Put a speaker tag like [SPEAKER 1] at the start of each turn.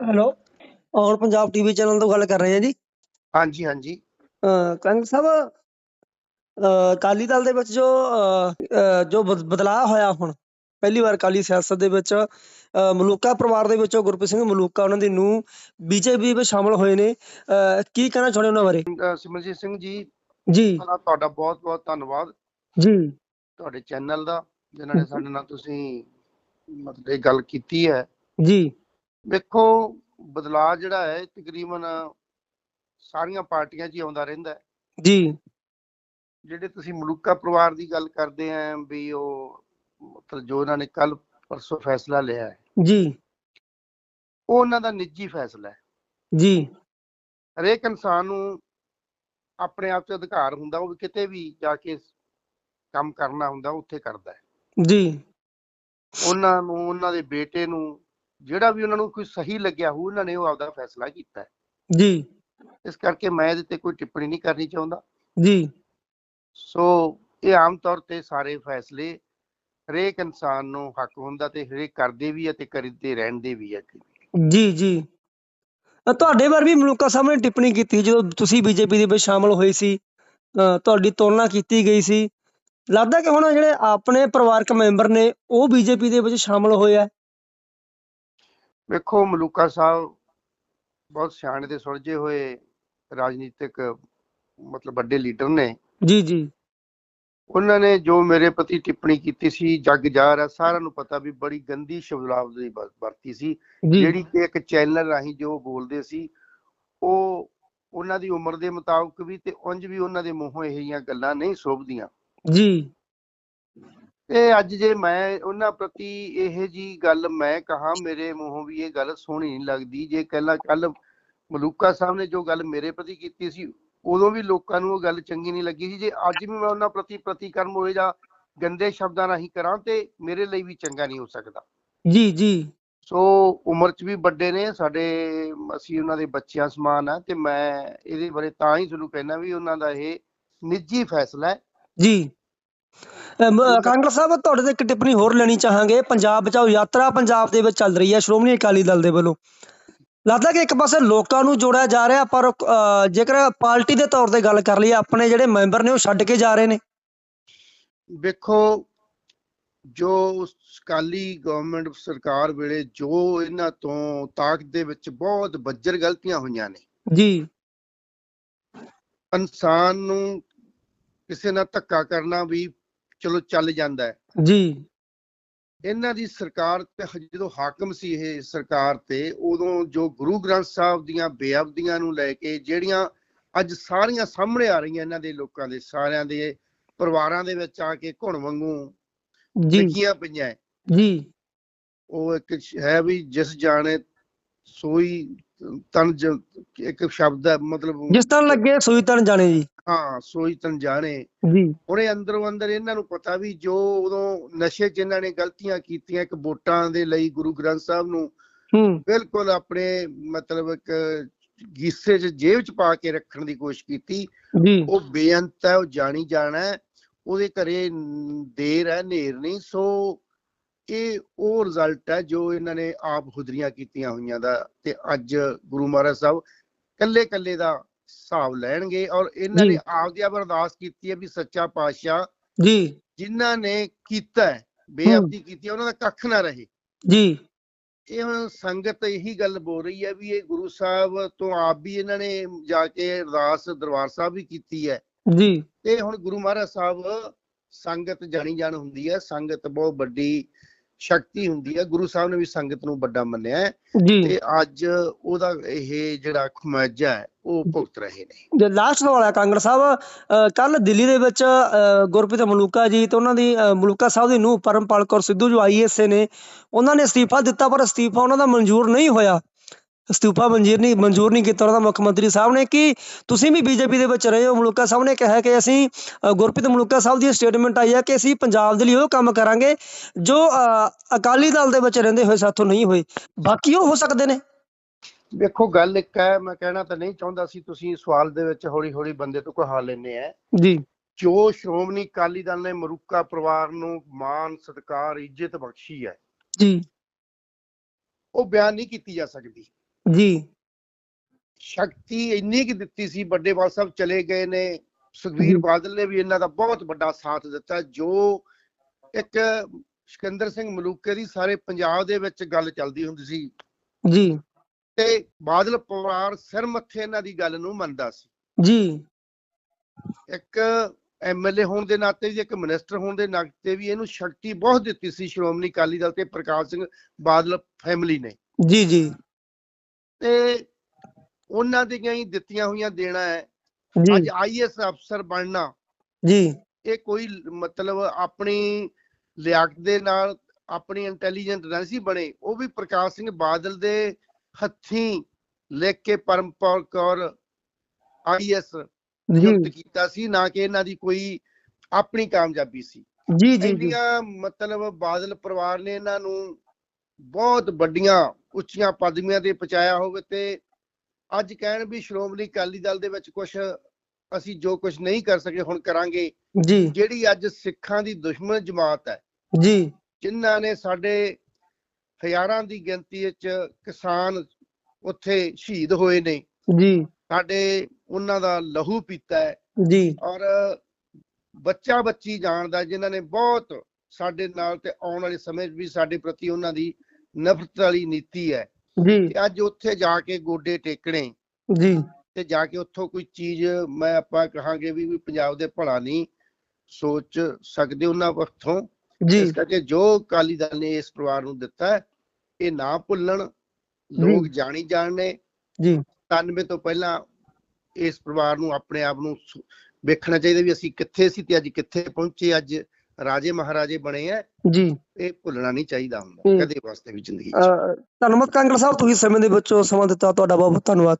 [SPEAKER 1] Hello. On Punjab TV channel ਤੋਂ ਗੱਲ ਕਰ ਰਹੇ ਹਾਂ ਜੀ।
[SPEAKER 2] ਹਾਂਜੀ ਹਾਂਜੀ।
[SPEAKER 1] ਕੰਗ ਸਾਹਿਬ ਅਕਾਲੀ ਦਲ ਦੇ ਵਿੱਚ ਜੋ ਜੋ ਬਦ- ਬਦਲਾਅ ਹੋਇਆ ਹੁਣ ਪਹਿਲੀ ਵਾਰ ਅਕਾਲੀ ਸਿਆਸਤ ਦੇ ਵਿੱਚ ਮਲੂਕਾ ਪਰਿਵਾਰ ਦੇ ਵਿੱਚੋਂ ਗੁਰਪ੍ਰੀਤ ਸਿੰਘ ਮਲੂਕਾ ਉਹਨਾਂ ਦੀ ਨੂੰ ਬੀਜੇਪੀ ਵਿੱਚ ਸ਼ਾਮਲ ਹੋਏ ਨੇ। ਕੀ ਕਹਿਣਾ ਚਾਹੁੰਦੇ ਉਹਨਾਂ ਬਾਰੇ?
[SPEAKER 2] ਸਿਮਰਜੀਤ ਸਿੰਘ ਜੀ
[SPEAKER 1] ਜੀ।
[SPEAKER 2] ਤੁਹਾਡਾ ਬਹੁਤ ਬਹੁਤ ਧੰਨਵਾਦ।
[SPEAKER 1] ਜੀ।
[SPEAKER 2] ਤੁਹਾਡੇ ਚੈਨਲ ਦਾ ਜਿਨ੍ਹਾਂ ਨੇ ਸਾਡੇ ਨਾਲ ਤੁਸੀਂ ਮਤਲਬ ਇਹ ਗੱਲ ਕੀਤੀ ਹੈ।
[SPEAKER 1] ਜੀ।
[SPEAKER 2] ਵੇਖੋ ਬਦਲਾਅ ਜਿਹੜਾ ਹੈ ਤਕਰੀਬਨ ਸਾਰੀਆਂ ਪਾਰਟੀਆਂ 'ਚ ਹੀ ਆਉਂਦਾ ਰਹਿੰਦਾ ਹੈ।
[SPEAKER 1] ਜੀ।
[SPEAKER 2] ਜਿਹੜੇ ਤੁਸੀਂ ਮਲੂਕਾ ਪਰਿਵਾਰ ਦੀ ਗੱਲ ਕਰਦੇ ਆਂ ਵੀ ਉਹ ਮਤਲਬ ਜੋ ਇਹਨਾਂ ਨੇ ਕੱਲ ਪਰਸੋਂ ਫੈਸਲਾ ਲਿਆ ਹੈ।
[SPEAKER 1] ਜੀ।
[SPEAKER 2] ਉਹ ਉਹਨਾਂ ਦਾ ਨਿੱਜੀ ਫੈਸਲਾ ਹੈ।
[SPEAKER 1] ਜੀ।
[SPEAKER 2] ਹਰੇਕ ਇਨਸਾਨ ਨੂੰ ਆਪਣੇ ਆਪ 'ਚ ਅਧਿਕਾਰ ਹੁੰਦਾ ਉਹ ਕਿਤੇ ਵੀ ਜਾ ਕੇ ਕੰਮ ਕਰਨਾ ਹੁੰਦਾ ਉੱਥੇ ਕਰਦਾ ਹੈ।
[SPEAKER 1] ਜੀ।
[SPEAKER 2] ਉਹਨਾਂ ਨੂੰ ਉਹਨਾਂ ਦੇ ਬੇਟੇ ਨੂੰ ਜਿਹੜਾ ਵੀ ਉਹਨਾਂ ਨੂੰ ਕੋਈ ਸਹੀ ਲੱਗਿਆ ਹੋ ਉਹਨਾਂ ਨੇ ਉਹ ਆਪਦਾ ਫੈਸਲਾ ਕੀਤਾ ਹੈ।
[SPEAKER 1] ਜੀ।
[SPEAKER 2] ਇਸ ਕਰਕੇ ਮੈਂ ਇਹਦੇ ਤੇ ਕੋਈ ਟਿੱਪਣੀ ਨਹੀਂ ਕਰਨੀ ਚਾਹੁੰਦਾ।
[SPEAKER 1] ਜੀ।
[SPEAKER 2] ਸੋ ਇਹ ਆਮ ਤੌਰ ਤੇ ਸਾਰੇ ਫੈਸਲੇ ਹਰੇਕ ਇਨਸਾਨ ਨੂੰ ਹੱਕ ਹੁੰਦਾ ਤੇ ਹਰੇਕ ਕਰਦੇ ਵੀ ਹੈ ਤੇ ਕਰਦੇ ਰਹਿੰਦੇ ਵੀ ਹੈ
[SPEAKER 1] ਜੀ ਜੀ। ਤੁਹਾਡੇ ਬਾਰੇ ਵੀ ਮਲੂਕਾ ਸਾਹਿਬ ਨੇ ਟਿੱਪਣੀ ਕੀਤੀ ਜਦੋਂ ਤੁਸੀਂ ਬੀਜੇਪੀ ਦੇ ਵਿੱਚ ਸ਼ਾਮਲ ਹੋਏ ਸੀ। ਤੁਹਾਡੀ ਤੁਲਨਾ ਕੀਤੀ ਗਈ ਸੀ। ਲੱਗਦਾ ਕਿ ਹੁਣ ਜਿਹੜੇ ਆਪਣੇ ਪਰਿਵਾਰਕ ਮੈਂਬਰ ਨੇ ਉਹ ਬੀਜੇਪੀ ਦੇ ਵਿੱਚ ਸ਼ਾਮਲ ਹੋਏ ਆ।
[SPEAKER 2] ਵੇਖੋ ਮਲੂਕਾ ਸਾਹਿਬ ਬਹੁਤ ਸਿਆਣੇ ਤੇ ਸੁਲਝੇ ਹੋਏ ਰਾਜਨੀਤਿਕ ਮਤਲਬ ਵੱਡੇ ਲੀਡਰ ਨੇ।
[SPEAKER 1] ਜੀ ਜੀ।
[SPEAKER 2] ਉਹਨਾਂ ਨੇ ਜੋ ਮੇਰੇ ਪ੍ਰਤੀ ਟਿੱਪਣੀ ਕੀਤੀ ਸੀ ਜੱਗ ਜ਼ਾਹਰ ਹੈ ਸਾਰਿਆਂ ਨੂੰ ਪਤਾ ਵੀ ਬੜੀ ਗੰਦੀ ਸ਼ਬਦਾਵਲੀ ਵਰ- ਵਰਤੀ ਸੀ।
[SPEAKER 1] ਜੀ।
[SPEAKER 2] ਜਿਹੜੀ ਕਿ ਇੱਕ ਚੈਨਲ ਰਾਹੀਂ ਜੋ ਬੋਲਦੇ ਸੀ ਉਹ ਉਹਨਾਂ ਦੀ ਉਮਰ ਦੇ ਮੁਤਾਬਕ ਵੀ ਤੇ ਉਂਝ ਵੀ ਉਹਨਾਂ ਦੇ ਮੂੰਹੋਂ ਇਹ ਜਿਹੀਆਂ ਗੱਲਾਂ ਨਹੀਂ ਸ਼ੋਭਦੀਆਂ।
[SPEAKER 1] ਜੀ।
[SPEAKER 2] ਤੇ ਅੱਜ ਜੇ ਮੈਂ ਉਹਨਾਂ ਪ੍ਰਤੀ ਇਹ ਜੀ ਗੱਲ ਮੈਂ ਕਹਾ ਮੇਰੇ ਮੂੰਹੋਂ ਵੀ ਇਹ ਗੱਲ ਸੋਹਣੀ ਨਹੀਂ ਲੱਗਦੀ। ਜੇ ਕੱਲਾ ਕੱਲ ਮਲੂਕਾ ਸਾਹਿਬ ਨੇ ਜੋ ਗੱਲ ਮੇਰੇ ਪ੍ਰਤੀ ਕੀਤੀ ਸੀ ਉਦੋਂ ਵੀ ਲੋਕਾਂ ਨੂੰ ਉਹ ਗੱਲ ਚੰਗੀ ਨਹੀਂ ਲੱਗੀ ਸੀ। ਜੇ ਅੱਜ ਵੀ ਮੈਂ ਉਹਨਾਂ ਪ੍ਰਤੀ ਪ੍ਰਤੀਕਰਮ ਹੋਏ ਜਾਂ ਗੰਦੇ ਸ਼ਬਦਾਂ ਰਾਹੀਂ ਕਰਾਂ ਤੇ ਮੇਰੇ ਲਈ ਵੀ ਚੰਗਾ ਨਹੀਂ ਹੋ ਸਕਦਾ।
[SPEAKER 1] ਜੀ ਜੀ।
[SPEAKER 2] ਸੋ ਉਮਰ 'ਚ ਵੀ ਵੱਡੇ ਨੇ ਸਾਡੇ ਅਸੀਂ ਉਹਨਾਂ ਦੇ ਬੱਚਿਆਂ ਸਮਾਨ ਆ ਤੇ ਮੈਂ ਇਹਦੇ ਬਾਰੇ ਤਾਂ ਹੀ ਤੁਹਾਨੂੰ ਕਹਿਣਾ ਵੀ ਉਹਨਾਂ ਦਾ ਇਹ ਨਿੱਜੀ ਫੈਸਲਾ ਹੈ।
[SPEAKER 1] ਜੀ। ਕਾਂਗਰਸ ਸਾਹਿਬ ਤੁਹਾਡੇ ਤੋਂ ਇੱਕ ਟਿੱਪਣੀ ਹੋਰ ਲੈਣੀ ਚਾਹਾਂਗੇ। ਪੰਜਾਬ ਬਚਾਓ ਯਾਤਰਾ ਪੰਜਾਬ ਦੇ ਵਿੱਚ ਚੱਲ ਰਹੀ ਹੈ। ਸ਼੍ਰੋਮਣੀ ਅਕਾਲੀ ਦਲ ਦੇ ਵੱਲੋਂ। ਲੱਗਦਾ ਕਿ ਇੱਕ ਪਾਸੇ ਲੋਕਾਂ ਨੂੰ ਜੋੜਿਆ ਜਾ ਰਿਹਾ ਪਰ ਜੇਕਰ ਪਾਰਟੀ ਦੇ ਤੌਰ ਤੇ ਗੱਲ ਕਰ ਲਈਏ ਆਪਣੇ ਜਿਹੜੇ ਮੈਂਬਰ ਨੇ ਉਹ ਛੱਡ ਕੇ ਜਾ ਰਹੇ ਨੇ।
[SPEAKER 2] ਵੇਖੋ ਜੋ ਸਕਾਲੀ ਗਵਰਨਮੈਂਟ ਸਰਕਾਰ ਵੇਲੇ ਜੋ ਇਹਨਾਂ ਤੋਂ ਤਾਕਤ ਦੇ ਵਿੱਚ ਬਹੁਤ ਬੱਜਰ ਗਲਤੀਆਂ ਹੋਈਆਂ ਨੇ।
[SPEAKER 1] ਜੀ।
[SPEAKER 2] ਇਨਸਾਨ ਨੂੰ ਕਿਸੇ ਨਾਲ ਧੱਕਾ ਕਰਨਾ ਵੀ ਚਲੋ ਚੱਲ ਜਾਂਦਾ ਹੈ।
[SPEAKER 1] ਜੀ।
[SPEAKER 2] ਇਹਨਾਂ ਦੀ ਸਰਕਾਰ ਤੇ ਜਦੋਂ ਹਾਕਮ ਸੀ ਇਹ ਸਰਕਾਰ ਤੇ ਉਦੋਂ ਜੋ ਗੁਰੂ ਗ੍ਰੰਥ ਸਾਹਿਬ ਦੀਆਂ ਬੇਅਬਦੀਆਂ ਨੂੰ ਲੈ ਕੇ ਜਿਹੜੀਆਂ ਅੱਜ ਸਾਰੀਆਂ ਸਾਹਮਣੇ ਆ ਰਹੀਆਂ ਇਹਨਾਂ ਦੇ ਲੋਕਾਂ ਦੇ ਸਾਰਿਆਂ ਦੇ ਪਰਿਵਾਰਾਂ ਦੇ ਵਿੱਚ ਆ ਕੇ ਘੁਣ ਵਾਂਗੂ
[SPEAKER 1] ਜੀ।
[SPEAKER 2] ਲਿਖੀਆਂ ਪਈਆਂ।
[SPEAKER 1] ਜੀ।
[SPEAKER 2] ਉਹ ਇੱਕ ਹੈ ਵੀ ਜਿਸ ਜਾਣੇ ਸੋਈ ਤਨ ਇੱਕ ਸ਼ਬਦ ਹੈ ਮਤਲਬ
[SPEAKER 1] ਜਿਸ ਤਰ੍ਹਾਂ ਲੱਗੇ ਸੂਈ ਤਨ ਜਾਣੇ ਜੀ।
[SPEAKER 2] ਹਾਂ ਸੋਈ ਤਨ ਜਾਣੇ
[SPEAKER 1] ਜੀ।
[SPEAKER 2] ਉਹਨੇ ਅੰਦਰੋਂ ਅੰਦਰ ਇਹਨਾਂ ਨੂੰ ਪਤਾ ਵੀ ਜੋ ਉਦੋਂ ਨਸ਼ੇ ਇਹਨਾਂ ਨੇ ਗਲਤੀਆਂ ਕੀਤੀਆਂ ਇੱਕ ਵੋਟਾਂ ਦੇ ਲਈ ਗੁਰੂ ਗ੍ਰੰਥ ਸਾਹਿਬ ਨੂੰ
[SPEAKER 1] ਹੂੰ।
[SPEAKER 2] ਬਿਲਕੁਲ ਆਪਣੇ ਮਤਲਬ ਇੱਕ ਗੀਸੇ 'ਚ ਜੇਬ 'ਚ ਪਾ ਕੇ ਰੱਖਣ ਦੀ ਕੋਸ਼ਿਸ਼ ਕੀਤੀ।
[SPEAKER 1] ਜੀ।
[SPEAKER 2] ਉਹ ਬੇਅੰਤ ਹੈ ਉਹ ਜਾਣੀ ਜਾਣਾ ਉਹਦੇ ਘਰੇ ਦੇਰ ਹੈ ਨੇਰ ਨਹੀਂ। ਸੋ ਇਹ ਉਹ ਰਿਜ਼ਲਟ ਹੈ ਜੋ ਇਹਨਾਂ ਨੇ ਆਪ ਹੁਦਰੀਆਂ ਕੀਤੀਆਂ ਹੋਈਆਂ ਦਾ। ਤੇ ਅੱਜ ਗੁਰੂ ਮਹਾਰਾਜ ਸਾਹਿਬ ਕੱਲੇ ਕੱਲੇ ਦਾ ਹਿਸਾਬ ਲੈਣਗੇ ਔਰ ਇਹਨਾਂ। ਨੇ ਆਪ ਦੀ ਆਪ ਅਰਦਾਸ ਕੀਤੀ ਹੈ ਵੀ ਸੱਚਾ ਪਾਤਸ਼ਾਹ
[SPEAKER 1] ਜੀ।
[SPEAKER 2] ਜਿਨ੍ਹਾਂ ਨੇ ਕੀਤਾ ਬੇਅਬਦੀ ਕੀਤੀ ਉਹਨਾਂ ਦਾ ਕੱਖ ਨਾ ਰਹੇ।
[SPEAKER 1] ਜੀ।
[SPEAKER 2] ਇਹ ਹੁਣ ਸੰਗਤ ਇਹੀ ਗੱਲ ਬੋਲ ਰਹੀ ਹੈ ਵੀ ਇਹ ਗੁਰੂ ਸਾਹਿਬ ਤੋਂ ਆਪ ਵੀ ਇਹਨਾਂ ਨੇ ਜਾ ਕੇ ਅਰਦਾਸ ਦਰਬਾਰ ਸਾਹਿਬ ਵੀ ਕੀਤੀ ਹੈ।
[SPEAKER 1] ਜੀ।
[SPEAKER 2] ਤੇ ਹੁਣ ਗੁਰੂ ਮਹਾਰਾਜ ਸਾਹਿਬ ਸੰਗਤ ਜਾਣੀ ਜਾਣ ਹੁੰਦੀ ਹੈ ਸੰਗਤ ਬਹੁਤ ਵੱਡੀ ਸ਼ਕਤੀ ਹੁੰਦੀ ਹੈ। ਗੁਰੂ ਸਾਹਿਬ ਨੇ ਵੀ ਸੰਗਤ ਨੂੰ ਵੱਡਾ ਮੰਨਿਆ ਹੈ ਤੇ ਅੱਜ ਉਹਦਾ ਇਹ ਜਿਹੜਾ ਖਮਿਆਜਾ ਹੈ ਉਹ ਭੁਗਤ ਰਹੇ ਨੇ।
[SPEAKER 1] ਜੇ ਲਾਸਟ ਸਵਾਲ ਹੈ ਕਾਂਗਰਸ ਸਾਹਿਬ ਕੱਲ ਦਿੱਲੀ ਦੇ ਵਿੱਚ ਗੁਰਪ੍ਰੀਤ ਮਲੂਕਾ ਜੀ ਤੇ ਉਹਨਾਂ ਦੀ ਮਲੂਕਾ ਸਾਹਿਬ ਦੀ ਨੂੰਹ ਪਰਮਪਾਲ ਕੌਰ ਸਿੱਧੂ ਜੋ ਆਈਐਸਏ ਨੇ ਉਹਨਾਂ ਨੇ ਅਸਤੀਫਾ ਦਿੱਤਾ ਪਰ ਅਸਤੀਫਾ ਉਹਨਾਂ ਦਾ ਮਨਜ਼ੂਰ ਨਹੀਂ ਹੋਇਆ। ਅਸਤੀਫਾ ਮਨਜ਼ੂਰ ਨਹੀਂ ਮਨਜ਼ੂਰ ਨਹੀਂ ਕੀਤਾ ਉਹਨਾਂ ਦਾ ਮੁੱਖ ਮੰਤਰੀ ਸਾਹਿਬ ਨੇ ਕਿ ਤੁਸੀਂ ਵੀ ਬੀਜੇਪੀ ਦੇ ਵਿੱਚ ਰਹੇ ਹੋ। ਮਲੂਕਾ ਸਾਹਿਬ ਨੇ ਕਿਹਾ ਕਿ ਅਸੀਂ ਗੁਰਪ੍ਰੀਤ ਮਲੂਕਾ ਸਾਹਿਬ ਦੀ ਸਟੇਟਮੈਂਟ ਆਈ ਹੈ ਕਿ ਅਸੀਂ ਪੰਜਾਬ ਦੇ ਲਈ ਉਹ ਕੰਮ ਕਰਾਂਗੇ ਜੋ ਅਕਾਲੀ ਦਲ ਦੇ ਵਿੱਚ ਰਹਿੰਦੇ ਹੋਏ ਸਾਥੋਂ ਨਹੀਂ ਹੋਏ। ਬਾਕੀ ਉਹ ਹੋ ਸਕਦੇ ਨੇ।
[SPEAKER 2] ਵੇਖੋ ਗੱਲ ਇੱਕ ਹੈ ਮੈਂ ਕਹਿਣਾ ਤਾਂ ਨਹੀਂ ਚਾਹੁੰਦਾ ਸੀ ਤੁਸੀਂ ਸਵਾਲ ਦੇ ਵਿੱਚ ਹੌਲੀ ਹੌਲੀ ਬੰਦੇ ਤੋਂ ਕਹਾ ਲੈਨੇ ਆ।
[SPEAKER 1] ਜੀ।
[SPEAKER 2] ਜੋ ਸ਼੍ਰੋਮਣੀ ਅਕਾਲੀ ਦਲ ਨੇ ਮਰੂਕਾ ਪਰਿਵਾਰ ਨੂੰ ਮਾਨ ਸਤਿਕਾਰ ਇੱਜ਼ਤ ਬਖਸ਼ੀ ਹੈ।
[SPEAKER 1] ਜੀ।
[SPEAKER 2] ਉਹ ਬਿਆਨ ਨਹੀਂ ਕੀਤੀ ਜਾ ਸਕਦੀ।
[SPEAKER 1] ਜੀ।
[SPEAKER 2] ਸ਼ਕਤੀ ਇੰਨੀ ਕਿ ਦਿੱਤੀ ਸੀ ਵੱਡੇ ਬਾਲ ਸਾਹਿਬ ਚਲੇ ਗਏ ਨੇ। ਸੁਖਵੀਰ ਬਾਦਲ ਨੇ ਵੀ ਇਹਨਾਂ ਦਾ ਬਹੁਤ ਵੱਡਾ ਸਾਥ ਦਿੱਤਾ ਜੋ ਇੱਕ ਸਿਕੰਦਰ ਸਿੰਘ ਮਲੂਕੇ ਦੀ ਸਾਰੇ ਪੰਜਾਬ ਦੇ ਵਿੱਚ ਗੱਲ ਚੱਲਦੀ ਹੁੰਦੀ ਸੀ।
[SPEAKER 1] ਜੀ।
[SPEAKER 2] ਤੇ ਬਾਦਲ ਪਰਿਵਾਰ ਸਿਰ ਮੱਥੇ ਇਹਨਾਂ ਦੀ ਗੱਲ ਨੂੰ ਮੰਨਦਾ ਸੀ।
[SPEAKER 1] ਜੀ।
[SPEAKER 2] ਇੱਕ ਐਮਐਲਏ ਹੋਣ ਦੇ ਨਾਤੇ ਵੀ ਇੱਕ ਮਿਨਿਸਟਰ ਹੋਣ ਦੇ ਨਾਤੇ ਵੀ ਇਹਨੂੰ ਸ਼ਕਤੀ ਬਹੁਤ ਦਿੱਤੀ ਸੀ ਸ਼੍ਰੋਮਣੀ ਅਕਾਲੀ ਦਲ ਤੇ ਪ੍ਰਕਾਸ਼ ਸਿੰਘ ਬਾਦਲ ਫੈਮਿਲੀ ਨੇ।
[SPEAKER 1] ਜੀ ਜੀ।
[SPEAKER 2] ਤੇ ਉਹਨਾਂ ਦੀਆਂ ਹੀ ਦਿੱਤੀਆਂ ਹੋਈਆਂ ਦੇਣਾ ਹੈ। ਅੱਜ ਆਈਐਸ ਅਫਸਰ ਬਣਨਾ
[SPEAKER 1] ਜੀ।
[SPEAKER 2] ਇਹ ਕੋਈ ਮਤਲਬ ਆਪਣੀ ਲਿਆਕਤ ਦੇ ਨਾਲ ਆਪਣੀ ਇੰਟੈਲੀਜੈਂਟ ਨਾ ਸੀ ਬਣੇ ਉਹ ਵੀ ਪ੍ਰਕਾਸ਼ ਸਿੰਘ ਬਾਦਲ ਦੇ ਹੱਥੀਂ ਲਿਖ ਕੇ ਪਰਮਪਾਲ ਕੌਰ ਆਈਐਸ ਨਿਯੁਕਤ ਕੀਤਾ ਸੀ ਨਾ ਕਿ ਇਹਨਾਂ ਦੀ ਕੋਈ ਆਪਣੀ ਕਾਮਯਾਬੀ ਸੀ।
[SPEAKER 1] ਜੀ ਜੀ ਜੀ।
[SPEAKER 2] ਮਤਲਬ ਬਾਦਲ ਪਰਿਵਾਰ ਨੇ ਇਹਨਾਂ ਨੂੰ ਬਹੁਤ ਵੱਡੀਆਂ ਉੱਚੀਆਂ ਪਦਵੀਆਂ ਤੇ ਪਹੁੰਚਾਇਆ ਹੋਵੇ ਤੇ ਅੱਜ ਕਹਿਣ ਵੀ ਸ਼੍ਰੋਮਣੀ ਅਕਾਲੀ ਦਲ ਦੇ ਵਿੱਚ ਕੁਝ ਅਸੀਂ ਜੋ ਕੁਝ ਨਹੀਂ ਕਰ ਸਕੇ ਹੁਣ ਕਰਾਂਗੇ।
[SPEAKER 1] ਜੀ।
[SPEAKER 2] ਜਿਹੜੀ ਅੱਜ ਸਿੱਖਾਂ ਦੀ ਦੁਸ਼ਮਣ ਜਮਾਤ ਹੈ।
[SPEAKER 1] ਜੀ।
[SPEAKER 2] ਜਿਨ੍ਹਾਂ ਨੇ ਸਾਡੇ ਹਜ਼ਾਰਾਂ ਦੀ ਗਿਣਤੀ ਵਿੱਚ ਕਿਸਾਨ ਉੱਥੇ ਸ਼ਹੀਦ ਹੋਏ ਨੇ।
[SPEAKER 1] ਜੀ।
[SPEAKER 2] ਸਾਡੇ ਉਹਨਾਂ ਦਾ ਲਹੂ ਪੀਤਾ ਹੈ।
[SPEAKER 1] ਜੀ।
[SPEAKER 2] ਔਰ ਬੱਚਾ ਬੱਚੀ ਜਾਣਦਾ ਜਿਨ੍ਹਾਂ ਨੇ ਬਹੁਤ ਸਾਡੇ ਨਾਲ ਤੇ ਆਉਣ ਵਾਲੇ ਸਮੇਂ ਵੀ ਸਾਡੇ ਪ੍ਰਤੀ ਉਹਨਾਂ ਦੀ ਨਫ਼ਰਤ ਵਾਲੀ ਨੀਤੀ ਹੈ।
[SPEAKER 1] ਜੀ।
[SPEAKER 2] ਤੇ ਅੱਜ ਉੱਥੇ ਜਾ ਕੇ ਗੋਡੇ ਟੇਕਣੇ।
[SPEAKER 1] ਜੀ।
[SPEAKER 2] ਤੇ ਜਾ ਕੇ ਉੱਥੋਂ ਕੋਈ ਚੀਜ਼ ਮੈਂ ਆਪਾਂ ਕਹਾਂਗੇ ਵੀ ਵੀ ਪੰਜਾਬ ਦੇ ਭਲਾ ਨਹੀਂ ਸੋਚ ਸਕਦੇ ਉਹਨਾਂ ਵਕਤੋਂ
[SPEAKER 1] ਜੀ।
[SPEAKER 2] ਇਸ ਕਰਕੇ ਜੋ ਅਕਾਲੀ ਦਲ ਨੇ ਇਸ ਪਰਿਵਾਰ ਨੂੰ ਦਿੱਤਾ ਹੈ, ਇਹ ਨਾ ਭੁੱਲਣ। ਲੋਕ ਜਾਣੀ ਜਾਣਨੇ
[SPEAKER 1] ਜੀ।
[SPEAKER 2] 97 ਤੋਂ ਪਹਿਲਾਂ ਇਸ ਪਰਿਵਾਰ ਨੂੰ ਆਪਣੇ ਆਪ ਨੂੰ ਵੇਖਣਾ ਚਾਹੀਦਾ ਵੀ ਅਸੀਂ ਕਿੱਥੇ ਸੀ ਤੇ ਅੱਜ ਕਿੱਥੇ ਪਹੁੰਚੇ। ਅੱਜ ਰਾਜੇ ਮਹਾਰਾਜੇ ਬਣੇ ਆ
[SPEAKER 1] ਜੀ।
[SPEAKER 2] ਇਹ ਭੁੱਲਣਾ ਨਹੀਂ ਚਾਹੀਦਾ। ਹੁੰਦਾ ਕਦੇ ਵਾਸਤੇ ਵੀ ਜ਼ਿੰਦਗੀ 'ਚ।
[SPEAKER 1] ਧੰਨਵਾਦ ਕਾਂਗਲ ਸਾਹਿਬ ਤੁਸੀਂ ਸਮੇਂ ਦੇ ਵਿੱਚੋਂ ਸਮਾਂ ਦਿੱਤਾ ਤੁਹਾਡਾ ਬਹੁਤ ਬਹੁਤ ਧੰਨਵਾਦ।